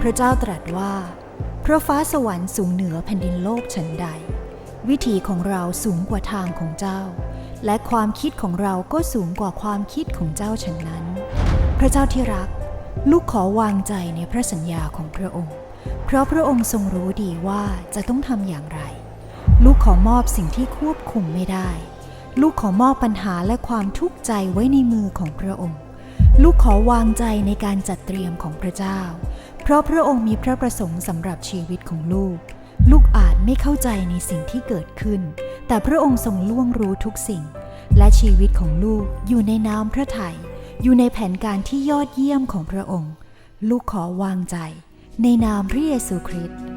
พระเจ้าตรัสว่า เพราะฟ้าสวรรค์สูงเหนือแผ่นดินโลกฉันใด วิถีของเราสูงกว่าทางของเจ้า และความคิดของเราก็สูงกว่าความคิดของเจ้าฉันนั้น พระเจ้าที่รัก ลูกขอวางใจในพระสัญญาของพระองค์ เพราะพระองค์ทรงรู้ดีว่าจะต้องทำอย่างไร ลูกขอมอบสิ่งที่ควบคุมไม่ได้ ลูกขอมอบปัญหาและความทุกข์ใจไว้ในมือของพระองค์ ลูกขอวางใจในการจัดเตรียมของพระเจ้า เพราะพระองค์มีพระประสงค์สำหรับชีวิตของลูก ลูกอาจไม่เข้าใจในสิ่งที่เกิดขึ้น แต่พระองค์ทรงล่วงรู้ทุกสิ่ง และชีวิตของลูกอยู่ในน้ำพระทยัยอยู่ในแผนการที่ยอดเยี่ยมของพระองค์ ลูกขอวางใจ ในนามพระเยซูคริสต์